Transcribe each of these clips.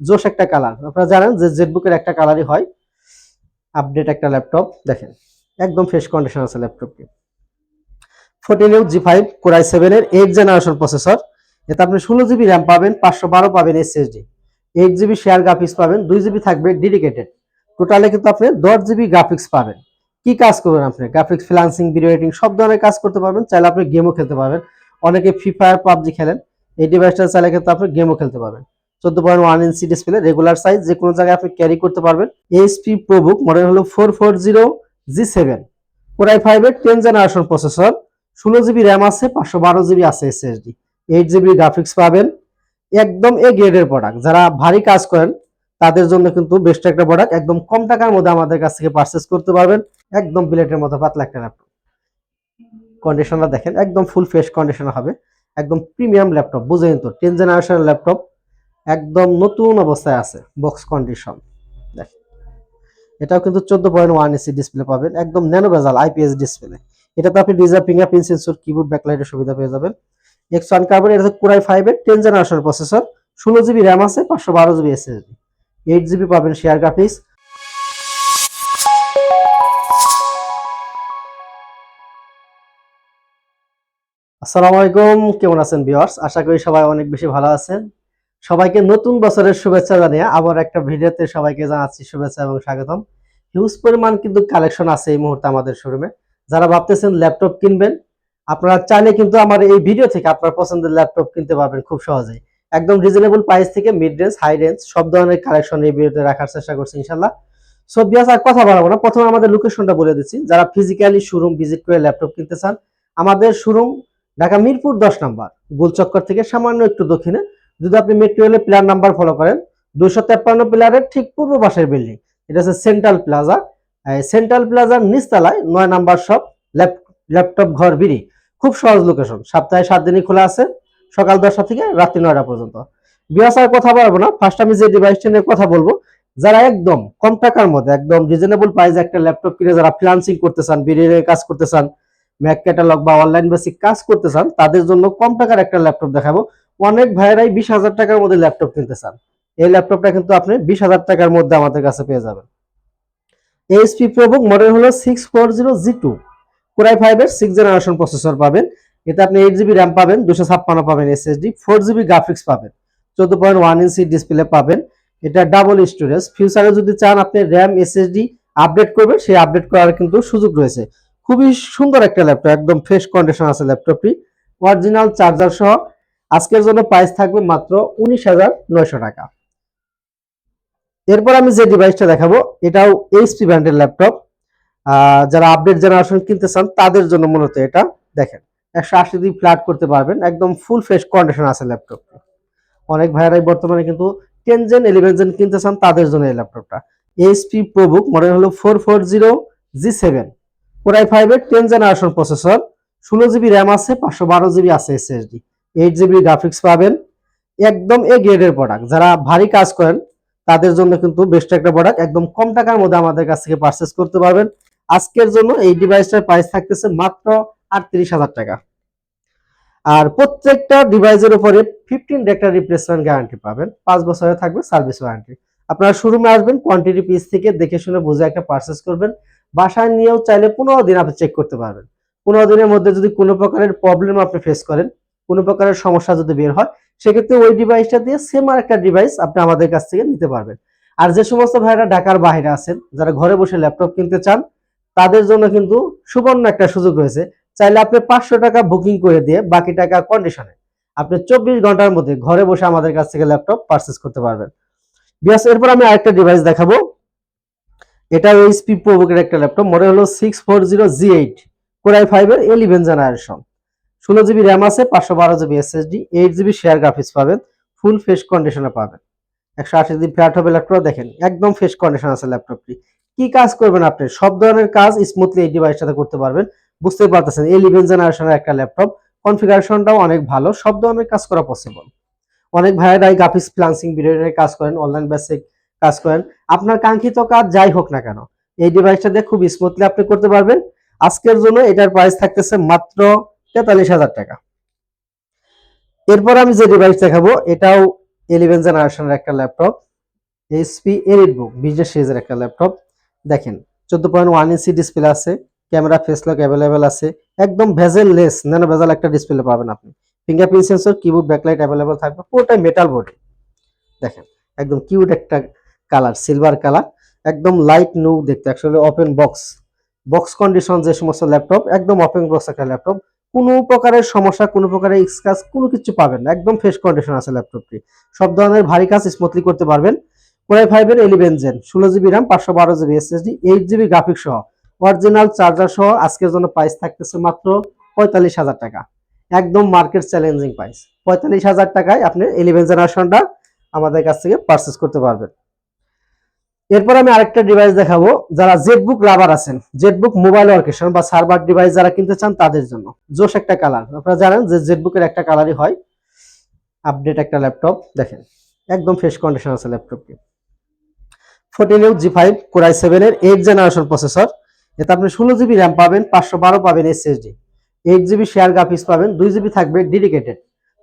জোশ একটা কালার আপনারা জানেন যে জেটবুকের একটা কালারই হয়। আপডেট একটা ল্যাপটপ দেখেন। একদম ফ্রেশ কন্ডিশন আছে ল্যাপটপটি fourteen G five core i সেভেনের এইট জেনারেশন প্রসেসর এতে আপনি ষোলো জিবি র্যাম পাবেন, পাঁচশো বারো পাবেন SSD eight GB share graphics পাবেন, দুই জিবি থাকবে ডেডিকেটেড টোটালে কিন্তু আপনি দশ জিবি গ্রাফিক্স পাবেন। কি কাজ করবেন আপনি? গ্রাফিক্স ফ্রিলান্সিং ভিডিও এডিটিং সব ধরনের কাজ করতে পারবেন। চাইলে আপনি গেমও খেলতে পারবেন। অনেকে ফ্রি ফায়ার পাবজি খেলেন। এই ডিভাইসটা চাইলে কিন্তু আপনি গেমও খেলতে পারবেন। চোদ্দ point one inch display regular size যে কোনো জায়গায় আপনি ক্যারি করতে পারবেন। এইচপি প্রোবুক মডেল হলো four four zero G seven core i ফাইভের টেন জেনারেশন প্রসেসর ষোলো জিবি র্যাম আছে, পাঁচশো বারো জিবি আছে এসএসডি এইট জিবি গ্রাফিক্স পাবেন। একদম এ গ্রেডের প্রোডাক্ট যারা ভারী কাজ করেন, তাদের জন্য কিন্তু বেস্ট একটা প্রোডাক্ট একদম কম টাকার মধ্যে আমাদের কাছ থেকে পারচেস করতে পারবেন। একদম বিলেটের মতো পাতলা একটা ল্যাপটপ কন্ডিশনটা দেখেন, একদম ফুল ফ্রেশ কন্ডিশন হবে। একদম প্রিমিয়াম ল্যাপটপ বুঝেন তো টেন জেনারেশনের ল্যাপটপ একদম নতুন অবস্থায় আছে বক্স কন্ডিশন এটাও কিন্তু চোদ্দ পয়েন্ট ওয়ান এসি ডিসপ্লে পাবেন, একদম ন্যানো বেজাল আইপিএস ডিসপ্লে এটাতে আপনি ডিজার ফিঙ্গারপ্রিন্ট সেন্সর কিবোর্ড ব্যাকলাইটের সুবিধা পেয়ে যাবেন। এক্স ওয়ান কার্বন এটা কুরাই ফাইভের টেন জেনারেশন প্রসেসর ষোলো জিবি র্যাম আছে, পাঁচশো বারো জিবি এসএসডি এইট জিবি পাবেন শেয়ার গ্রাফিক্স আসসালামু আলাইকুম, কেমন আছেন ভিউয়ার্স আশা করি সবাই অনেক বেশি ভালো আছেন। সবাইকে নতুন বছরের শুভেচ্ছা জানিয়ে আবার একটা ভিডিওতে সবাইকে জানাচ্ছি শুভেচ্ছা এবং স্বাগতম। হিউজ পরিমাণ কিন্তু কালেকশন আছে এই মুহূর্তে আমাদের শোরুমে যারা ভাবতেছেন ল্যাপটপ কিনবেন, আপনারা চাইলে কিন্তু আমার এই ভিডিও থেকে আপনার পছন্দের ল্যাপটপ কিনতে পারবেন খুব সহজেই। একদম রিজনেবল প্রাইস থেকে মিড রেঞ্জ হাই রেঞ্জ সব ধরনের কালেকশন এই ভিডিওতে রাখার চেষ্টা করছি ইনশাল্লাহ সো বিয়াস আর কথা বলব না। প্রথমে আমাদের লোকেশনটা বলে দিচ্ছি। যারা ফিজিক্যালি শোরুম ভিজিট করে ল্যাপটপ কিনতে চান, আমাদের শোরুম ঢাকা মিরপুর দশ নাম্বার, গোলচক্কর থেকে সামান্য একটু দক্ষিণে। যদি আপনি মেট্রো রেলের প্ল্যান নাম্বার ফলো করেন দুশো তেপ্পান্ন প্লারের ঠিক পূর্ব পাশের বিল্ডিং এটা হচ্ছে সেন্ট্রাল প্লাজা সেন্ট্রাল প্লাজার নিচতলায় নয় নাম্বার শপ ল্যাপটপ ঘর বিড়ি। খুব সহজ লোকেশন সপ্তাহে সাত দিনই খোলা আছে, সকাল দশটা থেকে রাত্রি নয়টা পর্যন্ত। বিয়াসার কথা বলব না ফার্স্ট আমি যে ডিভাইসটা নিয়ে কথা বলব, যারা একদম কম টাকার মধ্যে, একদম রিজনেবল প্রাইস একটা ল্যাপটপ কিনে, যারা ফ্রিলান্সিং করতে চান বিডিএর কাজ করতে চান ম্যাক ক্যাটালগ বা অনলাইন বেসিক কাজ করতে চান, তাদের জন্য কম টাকার একটা ল্যাপটপ দেখাবো। অনেক ভাইয়েরাই বিশ হাজার টাকার মধ্যে ল্যাপটপ কিনতে চান। এই ল্যাপটপটা কিন্তু আপনি বিশ হাজার টাকার মধ্যে আমাদের কাছে পেয়ে যাবেন। এইচপি প্রোবুক মডেল হলো six four zero G two core i ফাইভের সিক্স জেনারেশন প্রসেসর পাবেন। এতে আপনি এইট জিবি র্যাম পাবেন, দুশো ছাপ্পান্ন পাবেন এসএসডি ফোর জিবি গ্রাফিক্স পাবেন। চোদ্দ পয়েন্ট ওয়ান ইঞ্চি ডিসপ্লে পাবেন। এটা ডাবল স্টোরেজ ফিউচারে যদি চান আপনি র্যাম এসএসডি আপডেট করবেন, সেই আপডেট করার কিন্তু সুযোগ রয়েছে। খুবই সুন্দর একটা ল্যাপটপ, একদম ফ্রেশ কন্ডিশন আছে ল্যাপটপটি। অরিজিনাল চার্জার সহ আজকের জন্য প্রাইস থাকবে মাত্র উনিশ হাজার নয়শো টাকা। এরপর আমি যে ডিভাইসটা দেখাবো, এটাও এইচপি ব্র্যান্ডের ল্যাপটপ যারা আপডেট জেনারেশন কিনতে চান, তাদের জন্য মূলত এটা। দেখেন, একশো আশি দিন ফ্ল্যাট করতে পারবেন, একদম ফুল ফ্রেশ কন্ডিশন আছে ল্যাপটপ অনেক ভাইয়ারাই বর্তমানে কিন্তু টেন জেন ইলেভেন জেন কিনতে চান, তাদের জন্য এই ল্যাপটপটা এইচপি প্রোবুক মডেল হলো four four zero G seven core i ফাইভের টেন জেনারেশন প্রসেসর ষোলো জিবি র্যাম আছে, পাঁচশো বারো জিবি আছে এসএসডি এইট জিবি গ্রাফিক্স পাবেন। একদম এ গ্রেডের প্রোডাক্ট যারা ভারী কাজ করেন, তাদের জন্য কিন্তু বেস্ট একটা প্রোডাক্ট একদম কম টাকার মধ্যে আমাদের কাছ থেকে পারচেস করতে পারবেন। আজকের জন্য এই ডিভাইসটার প্রাইস থাকতেছে মাত্র আটত্রিশ হাজার টাকা। আর প্রত্যেকটা ডিভাইসের উপরে ফিফটিন ডে একটা রিপ্লেসমেন্ট গ্যারান্টি পাবেন। পাঁচ বছরে থাকবে সার্ভিস ওয়ারেন্টি আপনারা শোরুমে আসবেন কোয়ান্টিটি পিস থেকে দেখে শুনে বুঝে একটা পারচেস করবেন। বাসায় নিয়েও চাইলে পনেরো দিন আপনি চেক করতে পারবেন। পনেরো দিনের মধ্যে যদি কোনো প্রকারের প্রবলেম আপনি ফেস করেন কোনো প্রকারের সমস্যা যদি বের হয়, সেক্ষেত্রে ওই ডিভাইসটা দিয়ে সেম আর একটা ডিভাইস আপনি আমাদের কাছ থেকে নিতে পারবেন। আর যে সমস্ত ভাইরা ঢাকার বাইরে আছেন, যারা ঘরে বসে ল্যাপটপ কিনতে চান, তাদের জন্য কিন্তু সুবর্ণ একটা সুযোগ রয়েছে। চাইলে আপনি পাঁচশো টাকা বুকিং করে দিয়ে বাকি টাকা কন্ডিশনে আপনি চব্বিশ ঘণ্টার মধ্যে ঘরে বসে আমাদের কাছ থেকে ল্যাপটপ পারচেস করতে পারবেন। বিয়াস এরপর আমি আরেকটা ডিভাইস দেখাবো। এটা এইচপি প্রোবুকের একটা ল্যাপটপ মডেল হলো six four zero G eight core i ফাইভের এলিভেন জেনারেশন ষোলো জিবি র্যাম আছে, পাঁচশো বারো GB SSD eight GB share graphics পাবেন ফুল ফ্রেশ কন্ডিশনে পাবেন। একশো আশি জিবি ফ্ল্যাট হবে ল্যাপটপ দেখেন, একদম ফ্রেশ কন্ডিশন আছে ল্যাপটপটি কি কাজ করবেন আপনি? সব ধরনের কাজ স্মুথলি এই ডিভাইসটাতে করতে পারবেন। বুঝতে পারতেছেন এলিভেন জেনারেশনের একটা ল্যাপটপ কনফিগারেশনটাও অনেক ভালো, সব ধরনের কাজ করা পসিবল অনেক ভাইয়েরাই গ্রাফিক্স ফ্লান্সিং ভিডিও কাজ করেন অনলাইন বেসিক কাজ করেন। আপনার কাঙ্ক্ষিত কাজ যাই হোক না কেন, এই ডিভাইসটা দিয়ে খুব স্মুথলি আপনি করতে পারবেন। আজকের জন্য এটার প্রাইস থাকতেছে মাত্র তেতাল্লিশ হাজার টাকা। এরপর আমি যে ডিভাইস দেখাবো, এটাও ইলেভেন জেনারেশনের একটা laptop HP EliteBook business সিরিজের একটা ল্যাপটপ দেখেন, চোদ্দ পয়েন্ট ওয়ান ইঞ্চি ডিসপ্লে আছে ক্যামেরা ফেস লক অ্যাভেলেবেল আছে, একদম ভেজেল লেস ন্যানো ভেজাল একটা ডিসপ্লে পাবেন আপনি। Fingerprint sensor keyboard backlight available থাকবে, পুরোটাই মেটাল বডি দেখেন, একদম কিউট একটা কালার সিলভার কালার একদম লাইট নো দেখতে actually open box box condition যে সমস্ত ল্যাপটপ একদম ওপেন বক্স একটা ল্যাপটপ কোনো প্রকারের সমস্যা, কোনো প্রকারের এক্সকাস কোনো কিছু পাবেন না। একদম ফ্রেশ কন্ডিশন আছে ল্যাপটপটি সব ধরনের ভারী কাজ স্মুথলি করতে পারবেন। কোরাই ফাইভের ইলেভেন জেন ষোলো জিবি র্যাম পাঁচশো বারো GB SSD eight GB graphic সহ। অরিজিনাল চার্জার সহ আজকের জন্য প্রাইস থাকতেছে মাত্র পঁয়তাল্লিশ হাজার টাকা। একদম মার্কেট চ্যালেঞ্জিং প্রাইস পঁয়তাল্লিশ হাজার টাকায় আপনি এলিভেন জেনারেশনটা আমাদের কাছ থেকে পারচেস করতে পারবেন। এরপর আমি আরেকটা ডিভাইস দেখাবো, যারা জেটবুক লাভার আছেন জেটবুক মোবাইল ওয়ার্কেশন বা সার্ভার ডিভাইস যারা কিনতে চান তাদের জন্য। জোশ একটা কালার আপনারা জানেন যে জেটবুকের একটা কালারই হয়। আপডেট একটা ল্যাপটপ দেখেন। একদম ফ্রেশ কন্ডিশন আছে ল্যাপটপটি fourteen U G five core i সেভেনের এইট জেনারেশন প্রসেসর এতে আপনি ষোলো জিবি র্যাম পাবেন, পাঁচশো বারো পাবেন SSD eight GB share graphics পাবেন, দুই জিবি থাকবে ডেডিকেটেড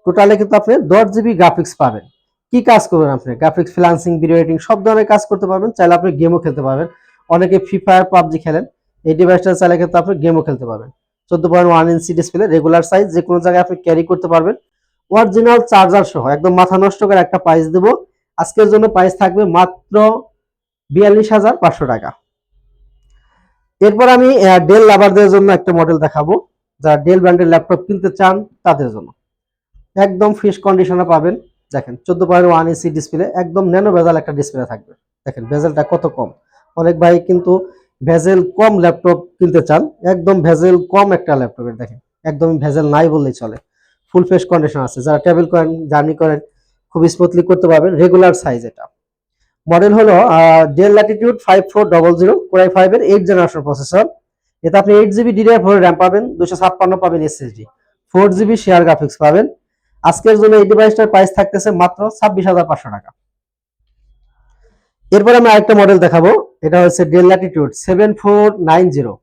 টোটালে কিন্তু আপনি দশ জিবি গ্রাফিক্স পাবেন। কি কাজ করবেন আপনি? গ্রাফিক্স ফ্রিলান্সিং ভিডিও এডিটিং সব ধরনের কাজ করতে পারবেন, চাইলে আপনি গেমও খেলতে পারবেন। অনেকে ফ্রি ফায়ার পাবজি খেলেন। এই ডিভাইসটা চাইলে কিন্তু আপনি গেমও খেলতে পারবেন। চোদ্দ point one inch display regular size যে কোনো জায়গায় আপনি ক্যারি করতে পারবেন। অরিজিনাল চার্জার সহ, একদম মাথা নষ্ট করে একটা প্রাইস দেবো। আজকের জন্য প্রাইস থাকবে মাত্র বিয়াল্লিশ হাজার পাঁচশো টাকা। এরপর আমি ডেল লাভারদের জন্য একটা মডেল দেখাবো। যারা ডেল ব্র্যান্ডের ল্যাপটপ কিনতে চান, তাদের জন্য। একদম ফ্রেশ কন্ডিশনে পাবেন। দেখেন, চোদ্দ পয়েন্ট ওয়ান ইঞ্চি ডিসপ্লে একদম ন্যানো ভেজাল একটা ডিসপ্লে থাকবে। দেখেন ভেজেলটা কত কম? অনেক ভাই কিন্তু ভেজেল কম ল্যাপটপ কিনতে চান, একদম ভেজেল কম একটা ল্যাপটপের দেখেন একদম ভেজেল নাই বললেই চলে। ফুল ফ্রেশ কন্ডিশন আছে, যারা ট্রাভেল করেন জার্নি করেন, খুব স্মুথলি করতে পারবেন রেগুলার সাইজ এটা। মডেল হলো Dell Latitude five four double zero core i ফাইভের এইট জেনারেশন প্রসেসর এতে আপনি eight GB DDR four RAM পাবেন দুশো ছাপ্পান্ন পাবেন SSD four GB share graphics পাবেন। আজকের জন্য এই ডিভাইসটার প্রাইস থাকতেছে মাত্র ছাব্বিশ হাজার পাঁচশো টাকা। এরপর আমি আরেকটা মডেল দেখাবো। এটা হচ্ছে Dell Latitude seven four nine zero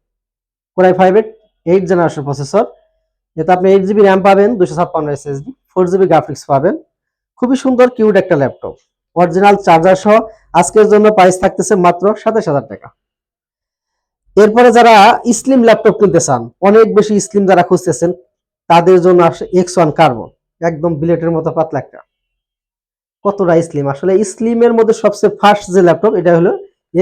core i ফাইভের এইট জেনারেশন প্রসেসর এতে আপনি এইট জিবি র্যাম পাবেন দুশো ছাপ্পান্ন এসএসডি ফোর জিবি গ্রাফিক্স পাবেন। খুবই সুন্দর কিউট একটা ল্যাপটপ অরিজিনাল চার্জার সহ আজকের জন্য প্রাইস থাকতেছে মাত্র সাতাশ হাজার টাকা। এরপরে যারা স্লিম ল্যাপটপ কিনতে চান, অনেক বেশি স্লিম যারা খুঁজতেছেন, তাদের জন্য আসে এক্স ওয়ান কার্বন একদম বিলেটের মতো পাতলা একটা। কতটা স্লিম। আসলে স্লিমের মধ্যে সবচেয়ে ফার্স্ট যে ল্যাপটপ এটা হলো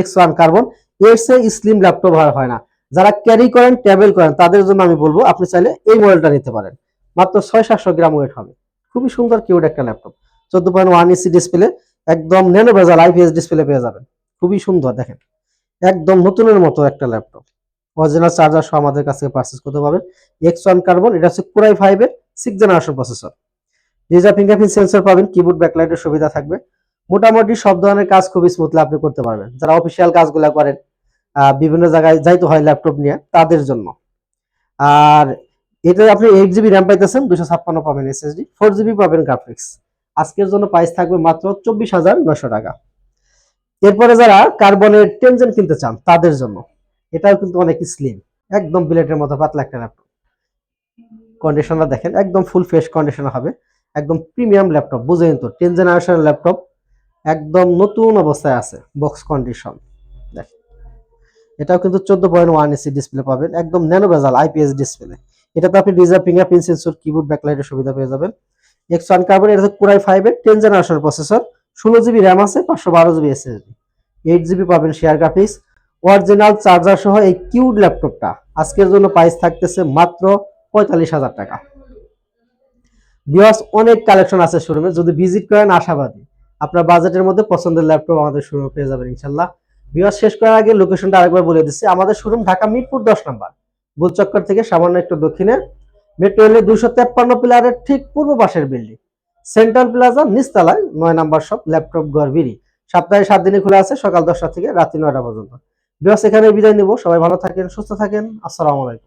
এক্স ওয়ান কার্বন এর সে স্লিম ল্যাপটপ আর হয় না। যারা ক্যারি করেন ট্রাভেল করেন, তাদের জন্য আমি বলব, আপনি চাইলে এই মডেলটা নিতে পারেন। মাত্র ছয় সাতশো গ্রাম ওয়েট হবে। খুবই সুন্দর কিউট একটা ল্যাপটপ চোদ্দ পয়েন্ট ওয়ান ইসি ডিসপ্লে একদম ন্যানো ভেজাল আইপিএস ডিসপ্লে পেয়ে যাবেন। খুবই সুন্দর, দেখেন। একদম নতুনের মতো একটা ল্যাপটপ অরিজিনাল চার্জার সহ আমাদের কাছে পারচেস করতে পারবেন। এক্স ওয়ান কার্বন এটা হচ্ছে কোরাই ফাইভের six generation processor fingerprint sensor পাবেন কিবোর্ড ব্যাকলাইটের সুবিধা থাকবে। মোটামুটি সব ধরনের কাজ খুবই স্মুথলি আপনি করতে পারবেন। যারা অফিসিয়াল কাজগুলো করেন বিভিন্ন জায়গায় যাইতে হয় ল্যাপটপ নিয়ে, তাদের জন্য। আর আপনি এইট জিবি র্যাম পাইতেছেন দুশো ছাপ্পান্ন পাবেন এসএসডি ফোর জিবি পাবেন গ্রাফিক্স আজকের জন্য প্রাইস থাকবে মাত্র চব্বিশ হাজার নশো টাকা। এরপরে যারা কার্বনের টেনজেন কিনতে চান, তাদের জন্য। এটাও কিন্তু অনেক স্লিম একদম বিলেটের মতো পাতলা একটা ল্যাপটপ কন্ডিশনার দেখেন, একদম ফুল ফ্রেশ কন্ডিশন হবে, একদম প্রিমিয়াম ল্যাপটপ বুঝেন তো টেন জেনারেশন ল্যাপটপ একদম নতুন অবস্থায় আছে বক্স কন্ডিশন দেখেন। এটাও কিন্তু চোদ্দ পয়েন্ট ওয়ান এসি ডিসপ্লে পাবেন, একদম ন্যানো বেজাল আইপিএস ডিসপ্লে এটাতে আপনি ডিজার ফিঙ্গারপ্রিন্ট সেন্সর কিবোর্ড ব্যাকলাইটের সুবিধা পেয়ে যাবেন। এক্স ওয়ান কার্বন এটা কোরাই ফাইভের টেন জেনারেশন প্রসেসর ষোলো জিবি র্যাম আছে, পাঁচশো বারো জিবি এসএসডি এইট জিবি পাবেন শেয়ার গ্রাফিক্স অরিজিনাল চার্জার সহ এই কিউড ল্যাপটপটা আজকের জন্য প্রাইস থাকতেছে মাত্র পঁয়তাল্লিশ হাজার টাকা। বিয়াস অনেক কালেকশন আছে শোরুমে যদি ভিজিট করেন, আশাবাদী। আপনার বাজেটের মধ্যে পছন্দের ল্যাপটপ আমাদের শোরুমে পেয়ে যাবেন ইনশাল্লাহ বিয়াস শেষ করার আগে লোকেশনটা আরেকবার বলে দিচ্ছি। আমাদের শোরুম ঢাকা মিরপুর দশ নম্বর, গোলচক্কর থেকে সামান্য একটু দক্ষিণে। মেট্রো রেলের দুশো তেপ্পান্ন পিলারের ঠিক পূর্ব পাশের বিল্ডিং সেন্ট্রাল প্লাজা নিচতলায় নয় নাম্বার শপ ল্যাপটপ গড়বিরি সপ্তাহে সাত দিনে খোলা আছে, সকাল দশটা থেকে রাত্রি নয়টা পর্যন্ত। বিয়াস এখানে বিদায় নিব। সবাই ভালো থাকেন, সুস্থ থাকেন। আসসালামু আলাইকুম।